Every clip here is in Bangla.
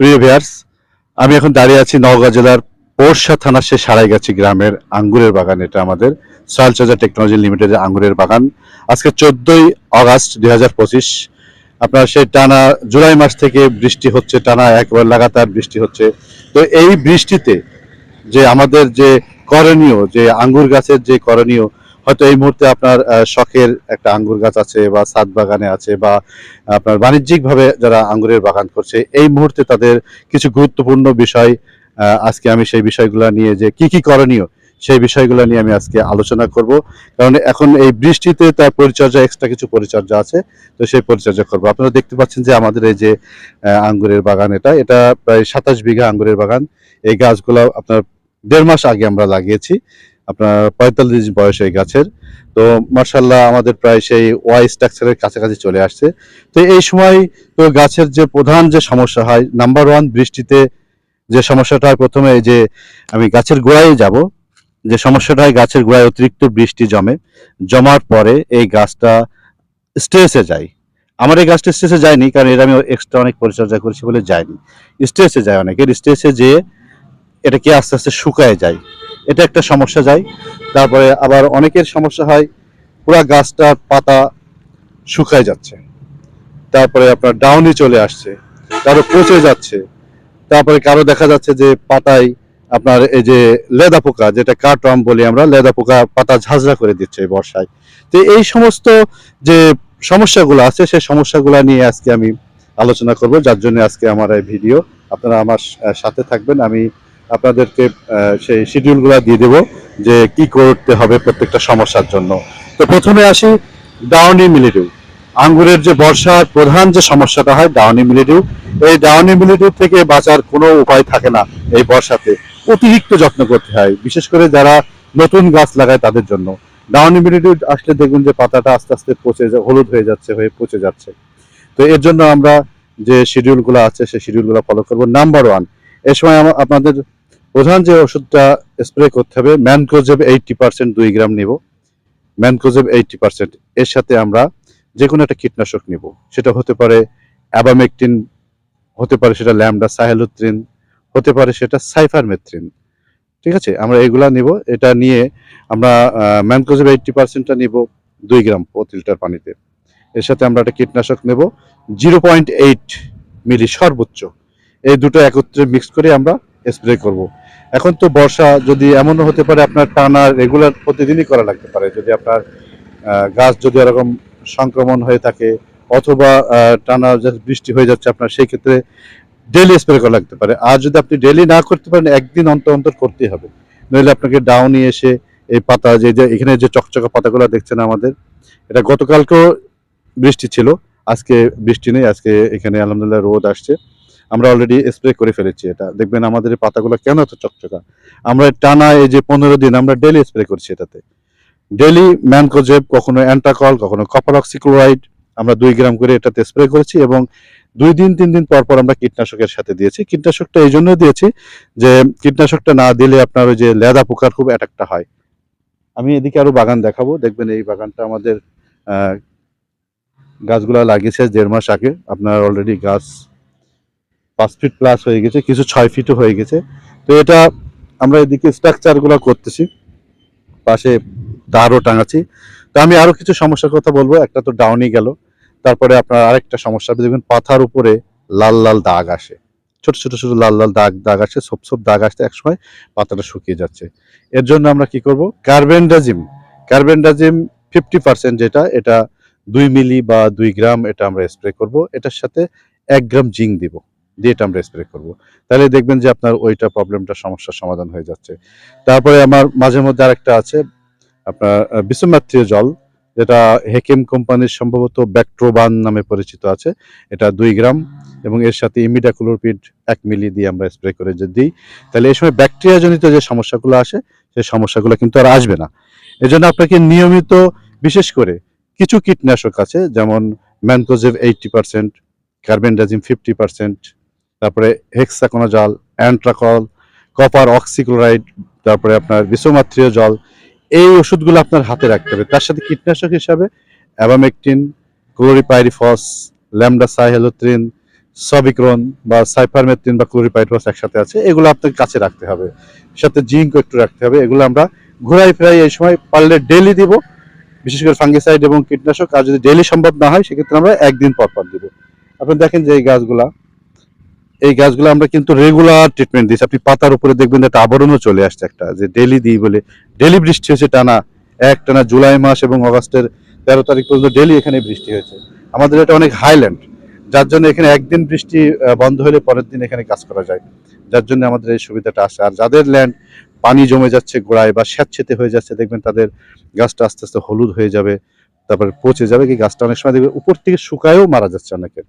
প্রিয় ভিয়ার্স আমি এখন দাঁড়িয়ে আছি নওগাঁ জেলার পোরশা থানার সে সারাইগাছি গ্রামের আঙ্গুরের বাগান। এটা আমাদের সয়েল চার্জার টেকনোলজি লিমিটেডের আঙ্গুরের বাগান। আজকে চোদ্দই আগস্ট দুই আপনার সেই টানা জুলাই মাস থেকে বৃষ্টি হচ্ছে, টানা একবার লাগাতার বৃষ্টি হচ্ছে। তো এই বৃষ্টিতে যে আমাদের যে করণীয়, যে আঙ্গুর গাছের যে করণীয় হয়তো এই মুহূর্তে আপনার শখের একটা আঙ্গুর গাছ আছে বা সাত বাগানে আছে বা আপনার বাণিজ্যিকভাবে যারা আঙ্গুরের বাগান করছে, এই মুহূর্তে তাদের কিছু গুরুত্বপূর্ণ বিষয় আজকে আমি সেই বিষয়গুলো নিয়ে যে কি কি করণীয়, সেই বিষয়গুলো নিয়ে আমি আজকে আলোচনা করব। কারণ এখন এই বৃষ্টিতে তার পরিচর্যা এক্সট্রা কিছু পরিচর্যা আছে, তো সেই পরিচর্যা করব। আপনারা দেখতে পাচ্ছেন যে আমাদের এই যে আঙ্গুরের বাগান এটা এটা প্রায় সাতাশ বিঘা আঙ্গুরের বাগান। এই গাছগুলো আপনার দেড় মাস আগে আমরা লাগিয়েছি। আপনার পঁয়তাল্লিশ বয়স এই গাছের। তো মার্শাল্লাহ আমাদের প্রায় সেই ওয়াই স্ট্রাকচারের কাছাকাছি চলে আসছে। তো এই সময় তো গাছের যে প্রধান যে সমস্যা হয় নাম্বার ওয়ান বৃষ্টিতে যে সমস্যাটা প্রথমে যে আমি গাছের গোড়ায় যাব, যে সমস্যাটা হয় গাছের গোড়ায় অতিরিক্ত বৃষ্টি জমে, জমার পরে এই গাছটা স্ট্রেসে যায়। আমার এই গাছটা স্ট্রেসে যায়নি, কারণ এটা আমি এক্সট্রা অনেক পরিচর্যা করেছি বলে যায়নি। স্ট্রেসে যায় অনেকের স্ট্রেসে যেয়ে এটা কি আস্তে আস্তে শুকায় যায়? এটা একটা সমস্যা যায়। তারপরে আবার অনেকের সমস্যা হয়, পুরো গাছটার পাতা শুকায় যাচ্ছে। তারপরে আপনার ডাউনি চলে আসছে, কারও পচে যাচ্ছে। তারপরে কারও দেখা যাচ্ছে যে পাতায় আপনার এই যে লেদা পোকা, যেটা কাটওয়ার্ম বলি আমরা, লেদা পোকা পাতা ঝাঁঝরা করে দিচ্ছে এই বর্ষায়। তো এই সমস্ত যে সমস্যাগুলো আছে, সেই সমস্যাগুলো নিয়ে আজকে আমি আলোচনা করব। যার জন্য আজকে আমার এই ভিডিও। আপনারা আমার সাথে থাকবেন। আমি আপনাদেরকে সেই শিডিউলগুলো দিয়ে দেব যে কি করতে হবে প্রত্যেকটা সমস্যার জন্য। তো প্রথমে আসি ডাউনি মিলিডিউ আঙ্গুরের যে বর্ষার প্রধান যে সমস্যাটা হয় ডাউনি মিলিডিউ এই ডাউনি মিলিডিউ থেকে বাঁচার কোনো উপায় থাকে না এই বর্ষাতে। অতিরিক্ত যত্ন করতে হয়, বিশেষ করে যারা নতুন গাছ লাগায় তাদের জন্য। ডাউনি মিলিডিউ আসলে দেখবেন যে পাতাটা আস্তে আস্তে পচে হলুদ হয়ে যাচ্ছে, হয়ে পচে যাচ্ছে। তো এর জন্য আমরা যে শিডিউলগুলো আছে, সেই শিডিউলগুলো ফলো করব। নাম্বার ওয়ান এ সময় আপনাদের প্রধান যে ওষুধটা স্প্রে করতে হবে ম্যানকোজেব এইটটি পার্সেন্ট দুই গ্রাম নিব। ম্যানকোজেব এইটটি পার্সেন্ট, এর সাথে আমরা যে কোনো একটা কীটনাশক নিব। সেটা হতে পারে অ্যাবামেকটিন, হতে পারে সেটা ল্যামডা সাহেলুত্রিন হতে পারে সেটা সাইফারমেথ্রিন। ঠিক আছে? আমরা এগুলা নিব। এটা নিয়ে আমরা ম্যানকোজেব এইটটি পার্সেন্টটা নিব দুই গ্রাম প্রতি লিটার পানিতে। এর সাথে আমরা একটা কীটনাশক নেব। জিরো পয়েন্ট এইট মিলি সর্বোচ্চ। এই দুটো একত্রে মিক্স করে আমরা স্প্রে করব। এখন তো বর্ষা, যদি এমনও হতে পারে আপনার টানা রেগুলার প্রতিদিনই করা লাগতে পারে। যদি আপনার গাছ যদি এরকম সংক্রমণ হয়ে থাকে, অথবা টানা বৃষ্টি হয়ে যাচ্ছে আপনার, সেই ক্ষেত্রে ডেলি স্প্রে করা লাগতে পারে। আর যদি আপনি ডেলি না করতে পারেন, একদিন অন্তর অন্তর করতেই হবে। নইলে আপনাকে ডাউনি এসে এই পাতা যে, এখানে যে চকচকা পাতাগুলো দেখছেন আমাদের, এটা গতকালকেও বৃষ্টি ছিল, আজকে বৃষ্টি নেই, আজকে এখানে আলহামদুলিল্লাহ রোদ আসছে। আমরা অলরেডি স্প্রে করে ফেলেছি এটা। দেখবেন আমাদের পাতাগুলো কেন এত চকচকা? আমরা টানা এই যে পনেরো দিন আমরা ডেলি স্প্রে করছি এটাতে। ডেলি ম্যানকোজেব, কখনো অ্যান্টাকল, কখনো কপার অক্সিক্লোরাইড আমরা দুই গ্রাম করে এটাতে স্প্রে করেছি এবং দুই দিন, তিন দিন পর পর আমরা কীটনাশকের সাথে দিয়েছি। কীটনাশকটা এই জন্য দিয়েছি যে কীটনাশকটা না দিলে আপনার ওই যে লেদা পোকার খুব অ্যাটাকটা হয়। আমি এদিকে আরও বাগান দেখাবো। দেখবেন এই বাগানটা আমাদের গাছগুলা লাগিয়েছে দেড় মাস আগে। আপনার অলরেডি গাছ পাঁচ ফিট প্লাস হয়ে গেছে, কিছু ছয় ফিটও হয়ে গেছে। তো এটা আমরা এদিকে স্ট্রাকচারগুলো করতেছি, পাশে তারও টাঙাচ্ছি। তো আমি আরও কিছু সমস্যার কথা বলব, একটা তো ডাউনই গেল, তারপরে আপনার আরেকটা সমস্যা দেখবেন পাথার উপরে লাল লাল দাগ আসে। ছোট ছোট ছোট লাল লাল দাগ দাগ আসে সব সব দাগ আসতে একসময় পাতাটা শুকিয়ে যাচ্ছে। এর জন্য আমরা কি করব? কার্বেন্ডাজিম কার্বেন্ডাজিম ফিফটি পার্সেন্ট যেটা, এটা দুই মিলি বা দুই গ্রাম এটা আমরা স্প্রে করব। এটার সাথে এক গ্রাম জিঙ্ক দিব। দিয়ে আমরা স্প্রে করব। তাহলে দেখবেন যে আপনার ওইটা প্রবলেমটা সমস্যার সমাধান হয়ে যাচ্ছে। তারপরে আমার মাঝে মধ্যে আরেকটা আছে, আপনার বিশ্বমাত্রীয় জল, যেটা হেকেম কোম্পানির সম্ভবত ব্যাক্ট্রোবান নামে পরিচিত আছে। এটা দুই গ্রাম এবং এর সাথে ইমিডাক্লোরপিড এক মিলি দিয়ে আমরা স্প্রে করে যদি দিই, তাহলে এই সময় ব্যাকটেরিয়াজনিত যে সমস্যাগুলো আসে, সেই সমস্যাগুলো কিন্তু আর আসবে না। এজন্য আপনাকে নিয়মিত, বিশেষ করে কিছু কীটনাশক আছে, যেমন mancozeb eighty percent carbendazim fifty percent তারপরে হেক্সাকোনাজল অ্যান্ট্রাকল কপার অক্সিক্লোরাইড তারপরে আপনার বিষমাত্রীয় জল, এই ওষুধগুলো আপনার হাতে রাখতে হবে। তার সাথে কীটনাশক হিসাবে অ্যাবামেকটিন ক্লোরিপাইরিফস ল্যামডা সাইহেলোথ্রিন সবিক্রন বা সাইফারমেথ্রিন বা ক্লোরিপাইটস একসাথে আছে, এগুলো আপনাকে কাছে রাখতে হবে। সাথে জিঙ্ক একটু রাখতে হবে। এগুলো আমরা ঘোরাই ফেরাই এই সময় পারলে ডেলি দিব, বিশেষ করে ফাঙ্গিসাইড এবং কীটনাশক। আর যদি ডেলি সম্ভব না হয়, সেক্ষেত্রে আমরা একদিন পর পর দিব। আপনি দেখেন যে এই গাছগুলা এই গাছগুলো আমরা কিন্তু রেগুলার ট্রিটমেন্ট দিচ্ছি আপনি পাতার উপরে দেখবেন একটা আবরণও চলে আসছে একটা, যে ডেলি দিই বলে। ডেলি বৃষ্টি হয়েছে টানা এক, টানা জুলাই মাস এবং অগস্টের তেরো তারিখ পর্যন্ত ডেলি এখানে বৃষ্টি হয়েছে। আমাদের এটা অনেক হাইল্যান্ড যার জন্য এখানে একদিন বৃষ্টি বন্ধ হলে পরের দিন এখানে কাজ করা যায়। যার জন্য আমাদের এই সুবিধাটা আসে আর যাদের ল্যান্ড পানি জমে যাচ্ছে গোড়ায় বা স্যাঁতসেতে হয়ে যাচ্ছে, দেখবেন তাদের গাছটা আস্তে আস্তে হলুদ হয়ে যাবে, তারপরে পচে যাবে। কি গাছটা অনেক সময় দেখবে উপর থেকে শুকায়ও মারা যাচ্ছে অনেকে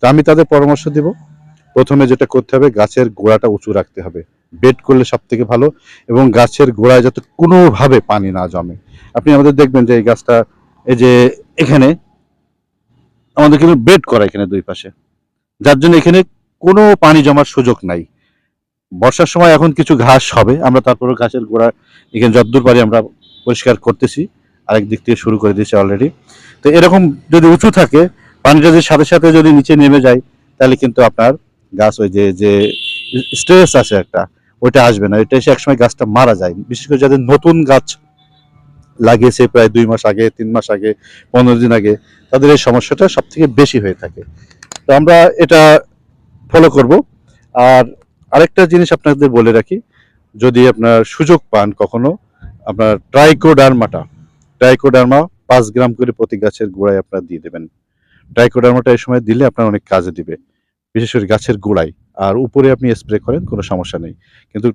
তো আমি তাদের পরামর্শ দিব। প্রথমে যেটা করতে হবে, গাছের গোড়াটা উঁচু রাখতে হবে। বেড করলে সব থেকে ভালো এবং গাছের গোড়ায় যাতে কোনোভাবে পানি না জমে। আপনি আমাদের দেখবেন যে এই গাছটা, এই যে এখানে, আমাদের কিন্তু বেড করা এখানে দুই পাশে। যার জন্য এখানে কোনো পানি জমার সুযোগ নাই। বর্ষার সময় এখন কিছু ঘাস হবে, আমরা তারপরে গাছের গোড়া এখানে যতদূর পারি আমরা পরিষ্কার করতেছি। আরেক দিক থেকে শুরু করে দিয়েছি অলরেডি তো এরকম যদি উঁচু থাকে, পানিটা যদি সাথে সাথে যদি নিচে নেমে যায়, তাহলে কিন্তু আপনার গাছ ওই যে যে স্ট্রেস আছে একটা, ওইটা আসবে না। এটা এসে একসময় গাছটা মারা যায়। বিশেষ করে যাদের নতুন গাছ লাগিয়েছে প্রায় দুই মাস আগে, তিন মাস আগে, পনেরো দিন আগে, তাদের এই সমস্যাটা সব থেকে বেশি হয়ে থাকে। তো আমরা এটা ফলো করব। আর আরেকটা জিনিস আপনাদের বলে রাখি, যদি আপনার সুযোগ পান কখনো, আপনার ট্রাইকোডার্মাটা, ট্রাইকোডার্মা পাঁচ গ্রাম করে প্রতি গাছের গোড়ায় আপনার দিয়ে দেবেন। ট্রাইকোডার্মাটা এই সময় দিলে আপনার অনেক কাজে দিবে। বিশেষ করে গাছের গোড়ায়। আর উপরে আপনি স্প্রে করেন, কোনো সমস্যা নেই। কিন্তু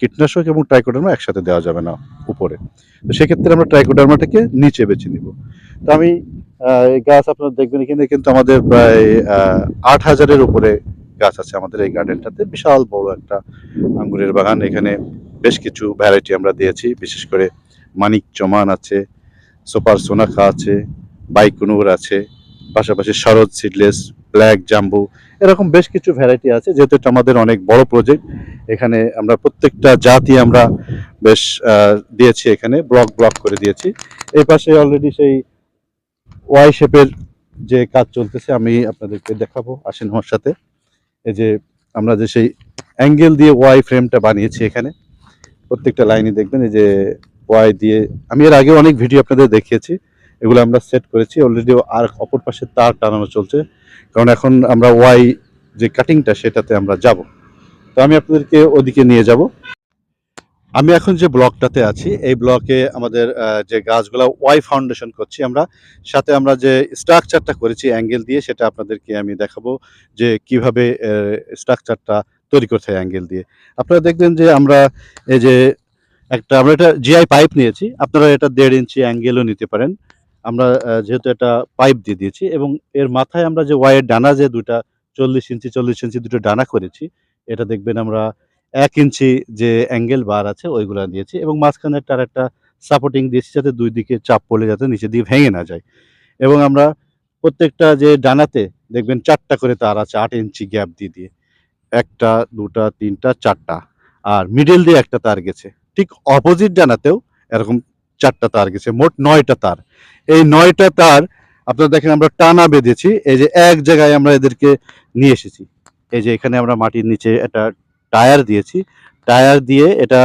কীটনাশক এবং ট্রাইকোডার্মা একসাথে দেওয়া যাবে না উপরে। তো সেক্ষেত্রে আমরা ট্রাইকোডার্মাটাকে নিচে বেছে নিব। তো আমি গাছ আপনারা দেখবেন এখানে কিন্তু আমাদের প্রায় আট হাজারের উপরে গাছ আছে আমাদের এই গার্ডেনটাতে বিশাল বড় একটা আঙ্গুরের বাগান। এখানে বেশ কিছু ভ্যারাইটি আমরা দিয়েছি। বিশেষ করে মানিক চমান আছে, সুপার সোনাখা আছে, বাইকুনুর আছে, পাশাপাশি শরৎ সিডলেস ব্ল্যাক জাম্বু এরকম বেশ কিছু ভ্যারাইটি আছে, যেহেতু এটা আমাদের অনেক বড় প্রজেক্ট এখানে আমরা প্রত্যেকটা জাতি আমরা বেশ দিয়েছি এখানে ব্লক ব্লক করে দিয়েছি। এই পাশে অলরেডি সেই ওয়াই শেপের যে কাজ চলতেছে, আমি আপনাদেরকে দেখাবো আসেন আমার সাথে। এই যে আমরা যে সেই অ্যাঙ্গেল দিয়ে ওয়াই ফ্রেমটা বানিয়েছি এখানে, প্রত্যেকটা লাইনে দেখবেন, এই যে ওয়াই দিয়ে, আমি এর আগে অনেক ভিডিও আপনাদের দেখিয়েছি। এগুলো আমরা সেট করেছি। অলরেডি আর অপর পাশে তার টানানো চলছে। কারণ এখন আমরা ওয়াই যে কাটিংটা সেটাতে আমরা যাব। তো আমি আপনাদেরকে ওদিকে নিয়ে যাব। আমি এখন যে ব্লকটাতে আছি, এই ব্লকে আমাদের যে গাছগুলা ওয়াই ফাউন্ডেশন করছি আমরা, সাথে আমরা যে স্ট্রাকচারটা করেছি অ্যাঙ্গেল দিয়ে, সেটা আপনাদেরকে আমি দেখাবো যে কীভাবে স্ট্রাকচারটা তৈরি করতে হয় অ্যাঙ্গেল দিয়ে। আপনারা দেখবেন যে আমরা এই যে একটা, আমরা এটা জিআই পাইপ নিয়েছি। আপনারা এটা দেড় ইঞ্চি অ্যাঙ্গেলও নিতে পারেন। আমরা যেহেতু এটা পাইপ দিয়ে দিয়েছি এবং এর মাথায় আমরা যে ওয়াইয়ের ডানা যে দুটা চল্লিশ ইঞ্চি চল্লিশ ইঞ্চি দুটো ডানা করেছি, এটা দেখবেন আমরা এক ইঞ্চি যে অ্যাঙ্গেল বার আছে ওইগুলো দিয়েছি এবং মাঝখানে তার একটা সাপোর্টিং দিয়েছি যাতে দুই দিকে চাপ পড়লে যাতে নিচে দিয়ে ভেঙে না যায়। এবং আমরা প্রত্যেকটা যে ডানাতে দেখবেন চারটা করে তার আছে, আট ইঞ্চি গ্যাপ দিয়ে দিয়ে। একটা, দুটা, তিনটা, চারটা। আর মিডল দিয়ে একটা তার গেছে। ঠিক অপোজিট ডানাতেও এরকম চারটা তার গেছে, মোট নয়টা তার। এই নয়টা তার আপনারা দেখেন আমরা টানা বেঁধেছি, এই যে এক জায়গায় আমরা এদেরকে নিয়ে এসেছি। এই যে এখানে আমরা মাটির নিচে একটা টায়ার দিয়েছি, টায়ার দিয়ে এটা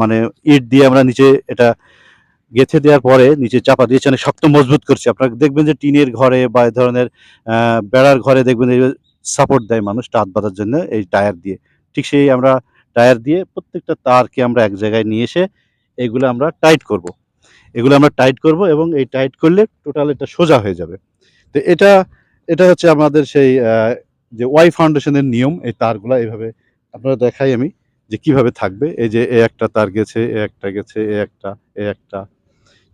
মানে ইট দিয়ে আমরা নিচে এটা গেঁথে দেওয়ার পরে নিচে চাপা দিয়েছি অনেক শক্ত মজবুত করছি। আপনারা দেখবেন যে টিনের ঘরে বা এই ধরনের বেড়ার ঘরে দেখবেন সাপোর্ট দেয় মানুষ টাত বাঁধার জন্য এই টায়ার দিয়ে। ঠিক সেই আমরা টায়ার দিয়ে প্রত্যেকটা তারকে আমরা এক জায়গায় নিয়ে এসে এগুলো আমরা টাইট করব। এগুলো আমরা টাইট করব এবং এই টাইট করলে টোটাল এটা সোজা হয়ে যাবে। তো এটা এটা হচ্ছে আমাদের সেই যে ওয়াই ফাউন্ডেশনের নিয়ম, এই তারগুলা এইভাবে আপনারা দেখাই আমি যে কীভাবে থাকবে। এই যে এ একটা তার গেছে, এ একটা গেছে, এ একটা এ একটা।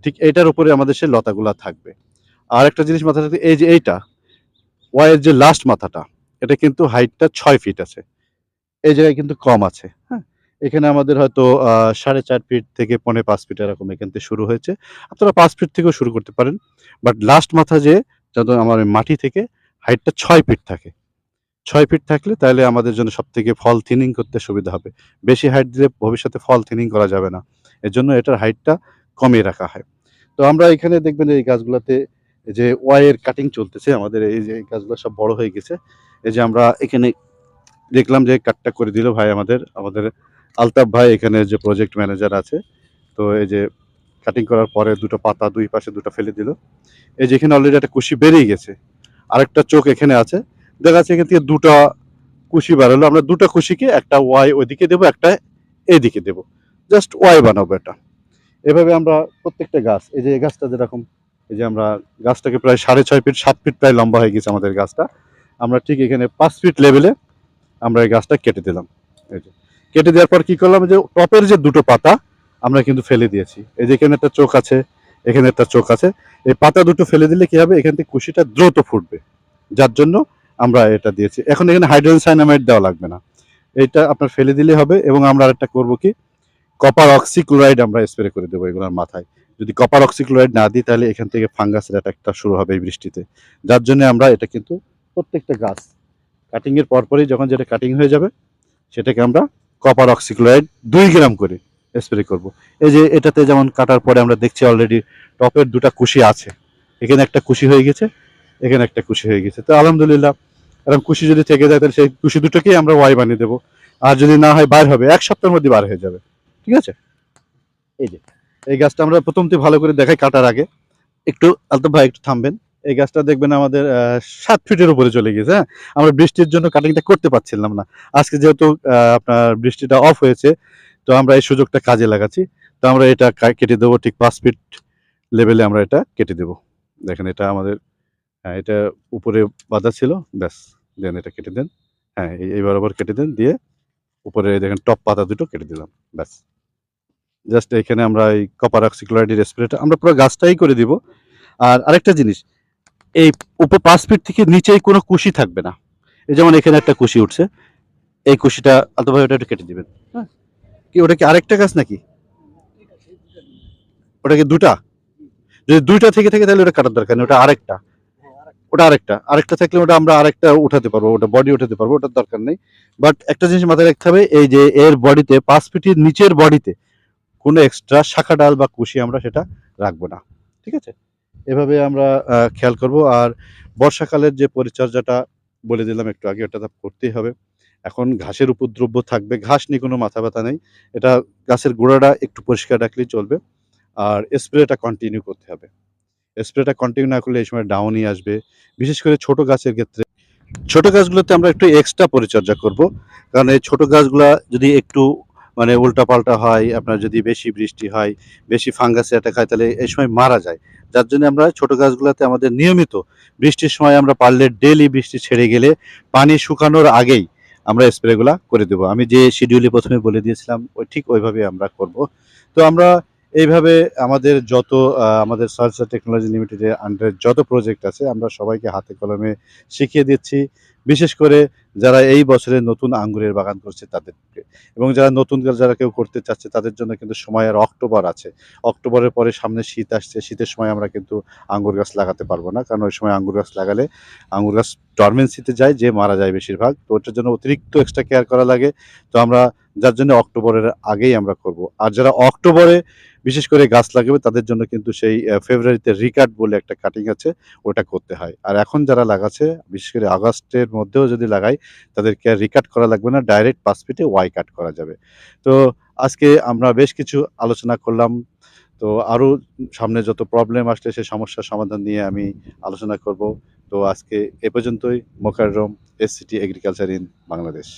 ঠিক এটার উপরে আমাদের সেই লতাগুলা থাকবে। আর একটা জিনিস মাথায় রাখতে, এই যে এইটা ওয়াইয়ের যে লাস্ট মাথাটা, এটা কিন্তু হাইটটা ছয় ফিট আছে। এই জায়গায় কিন্তু কম আছে হ্যাঁ? এখানে আমাদের হয়তো সাড়ে চার ফিট থেকে পৌনে পাঁচ ফিট এরকম এখান থেকে শুরু হয়েছে। আপনারা পাঁচ ফিট থেকেও শুরু করতে পারেন। বাট লাস্ট মাথা যে, যত আমার মাটি থেকে হাইটটা ছয় ফিট থাকে। ছয় ফিট থাকলে তাহলে আমাদের জন্য সব থেকে ফল থিনিং করতে সুবিধা হবে। বেশি হাইট দিলে ভবিষ্যতে ফল থিনিং করা যাবে না। এর জন্য এটার হাইটটা কমিয়ে রাখা হয়। তো আমরা এখানে দেখবেন এই গাছগুলোতে যে ওয়াইয়ের কাটিং চলতেছে, আমাদের এই যে গাছগুলো সব বড় হয়ে গেছে। এই যে আমরা এখানে দেখলাম যে কাটটা করে দিল ভাই আমাদের আমাদের আলতাফ ভাই এখানে যে প্রজেক্ট ম্যানেজার আছে, তো এই যে কাটিং করার পরে দুটো পাতা দুই পাশে দুটো ফেলে দিল। এই যে এখানে অলরেডি একটা কুশি বেরিয়ে গেছে, আরেকটা চোখ এখানে আছে। দেখা যাচ্ছে এখান থেকে দুটো কুশি বেরোলো, আমরা দুটো কুশিকে একটা ওয়াই ওইদিকে দেবো, একটা এইদিকে দেবো। জাস্ট ওয়াই বানাবো এটা। এভাবে আমরা প্রত্যেকটা গাছ, এই যে এই গাছটা যেরকম, এই যে আমরা গাছটাকে প্রায় সাড়ে ছয় ফিট সাত ফিট প্রায় লম্বা হয়ে গেছে আমাদের গাছটা। আমরা ঠিক এখানে পাঁচ ফিট লেভেলে আমরা এই গাছটা কেটে দিলাম। এই যে। কেটে দেওয়ার পর কি করলাম? যে টপের যে দুটো পাতা, আমরা কিন্তু ফেলে দিয়েছি। এই যে এখানে একটা চোখ আছে, এখানে একটা চোখ আছে। এই পাতা দুটো ফেলে দিলে কি হবে? এখান থেকে কুশিটা দ্রুত ফুটবে। যার জন্য আমরা এটা দিয়েছি। এখন এখানে হাইড্রোজেন সাইনামাইড দেওয়া লাগবে না। এটা আপনার ফেলে দিলে হবে এবং আমরা আরেকটা করব কি? কপার অক্সিক্লোরাইড আমরা স্প্রে করে দেবো এগুলোর মাথায়। যদি কপার অক্সিক্লোরাইড না দিই, তাহলে এখান থেকে ফাঙ্গাসের অ্যাটাকটা শুরু হবে এই বৃষ্টিতে। যার জন্য আমরা এটা কিন্তু প্রত্যেকটা গাছ কাটিং এর পরপরই যখন যেটা কাটিং হয়ে যাবে, সেটাকে আমরা কপার অক্সিক্লোরাইড দুই গ্রাম করে স্প্রে করব। এই যে এটাতে যেমন কাটার পরে আমরা দেখছি অলরেডি টপের দুটা কুশি আছে। এখানে একটা কুশি হয়ে গেছে, এখানে একটা কুশি হয়ে গেছে। তো আলহামদুলিল্লাহ এরকম কুশি যদি থেকে যায় তাহলে সেই কুশি দুটোকেই আমরা ওয়াই বানিয়ে দেবো। আর যদি না হয় বার হবে, এক সপ্তাহের মধ্যে বার হয়ে যাবে। ঠিক আছে? এই যে, এই গাছটা আমরা প্রথমতে ভালো করে দেখাই কাটার আগে। একটু আলতো ভাই, একটু থামবেন। এই গাছটা দেখবেন আমাদের সাত ফিটের উপরে চলে গেছে হ্যাঁ? আমরা বৃষ্টির জন্য কাটিংটা করতে পারছিলাম না। আজকে যেহেতু আপনার বৃষ্টিটা অফ হয়েছে, তো আমরা এই সুযোগটা কাজে লাগাচ্ছি। তো আমরা এটা কেটে দেবো, ঠিক পাঁচ ফিট লেভেলে আমরা এটা কেটে দেবো। দেখেন এটা আমাদের হ্যাঁ এটা উপরে বাঁধা ছিল, ব্যাস, দেন এটা কেটে দেন। হ্যাঁ এই- বরাবর কেটে দেন, দিয়ে উপরে দেখেন টপ পাতা দুটো কেটে দিলাম, ব্যাস। জাস্ট এখানে আমরা এই কপার অক্সিক্লোরাইডের স্প্রেটা আমরা পুরো গাছটাই করে দিব। আর আরেকটা জিনিস এই উপর পাঁচ ফিট থেকে নিচেই কোনো কুশি থাকবে না। এই যেমন এখানে একটা কুশি উঠছে এই কুশিটা আলতো ভাই ওটা একটু কেটে দিবেন। হ্যাঁ। কি ওটা কি আরেকটা গাছ নাকি? ওটা কি দুটা? যদি দুইটা থেকে থাকে তাহলে ওটা কাটার দরকার নেই ওটা আরেকটা। ওটা আরেকটা আরেকটা থাকলে ওটা আমরা আরেকটা উঠাতে পারব ওটা বডি উঠাতে পারব ওটার দরকার নেই। বাট একটা জিনিস মাথায় রাখতে হবে এই যে এর বডিতে পাঁচ ফিটের নিচের বডিতে কোনো এক্সট্রা শাখা ডাল বা কুশি আমরা সেটা রাখব না। ঠিক আছে? এভাবে আমরা খেয়াল করব। আর বর্ষাকালের যে পরিচর্যাটা বলে দিলাম একটু আগে, ওটা করতেই হবে। এখন ঘাসের উপদ্রব্য থাকবে। ঘাস নিয়ে কোনো মাথা ব্যথা নেই। এটা গাছের গোড়াটা একটু পরিষ্কার রাখলেই চলবে। আর স্প্রেটা কন্টিনিউ করতে হবে। স্প্রেটা কন্টিনিউ না করলে এই সময় ডাউনই আসবে। বিশেষ করে ছোট গাছের ক্ষেত্রে। ছোট গাছগুলোতে আমরা একটু এক্সট্রা পরিচর্যা করব। কারণ এই ছোট গাছগুলা যদি একটু মানে উল্টাপাল্টা হয়, আপনার যদি বেশি বৃষ্টি হয়, বেশি ফাঙ্গাস অ্যাটাক হয়, তাহলে এই সময় মারা যায়। যার জন্য আমরা ছোট গাছগুলোতে আমাদের নিয়মিত বৃষ্টির সময় আমরা পারলে ডেলি বৃষ্টি ছেড়ে গেলে পানি শুকানোর আগেই আমরা স্প্রেগুলা করে দেবো। আমি যে শিডিউলে প্রথমে বলে দিয়েছিলাম, ওই ঠিক ওইভাবে আমরা করব। তো আমরা এইভাবে আমাদের যত আমাদের সার্চ টেকনোলজি লিমিটেডের আন্ডারে যত প্রজেক্ট আছে, আমরা সবাইকে হাতে কলমে শিখিয়ে দিচ্ছি। বিশেষ করে যারা এই বছরে নতুন আঙ্গুরের বাগান করছে তাদেরকে। এবং যারা নতুন যারা কেউ করতে চাচ্ছে তাদের জন্য কিন্তু সময় আর অক্টোবর আছে। অক্টোবরের পরে সামনে শীত আসছে, শীতের সময় আমরা কিন্তু আঙ্গুর গাছ লাগাতে পারব না। কারণ ওই সময় আঙ্গুর গাছ লাগালে আঙ্গুর গাছ ডরমেন্সিতে যায়, যে মারা যায় বেশিরভাগ। তো ওটার জন্য অতিরিক্ত এক্সট্রা কেয়ার করা লাগে। তো আমরা যার জন্য অক্টোবরের আগেই আমরা করব। আর যারা অক্টোবরে বিশেষ করে গাছ লাগাবে, তাদের জন্য কিন্তু সেই ফেব্রুয়ারিতে রিকাট বলে একটা কাটিং আছে, ওটা করতে হয়। আর এখন যারা লাগাচ্ছে, বিশেষ করে আগস্টের মধ্যেও যদি লাগাই, তাদেরকে আর রিকাট করা লাগবে না ডাইরেক্ট পাঁচ ফিটে ওয়াই কাট করা যাবে। তো আজকে আমরা বেশ কিছু আলোচনা করলাম। তো আরও সামনে যত প্রবলেম আসলে সে সমস্যার সমাধান নিয়ে আমি আলোচনা করব। তো আজকে এ পর্যন্তই। Mokarram S city agriculture in Bangladesh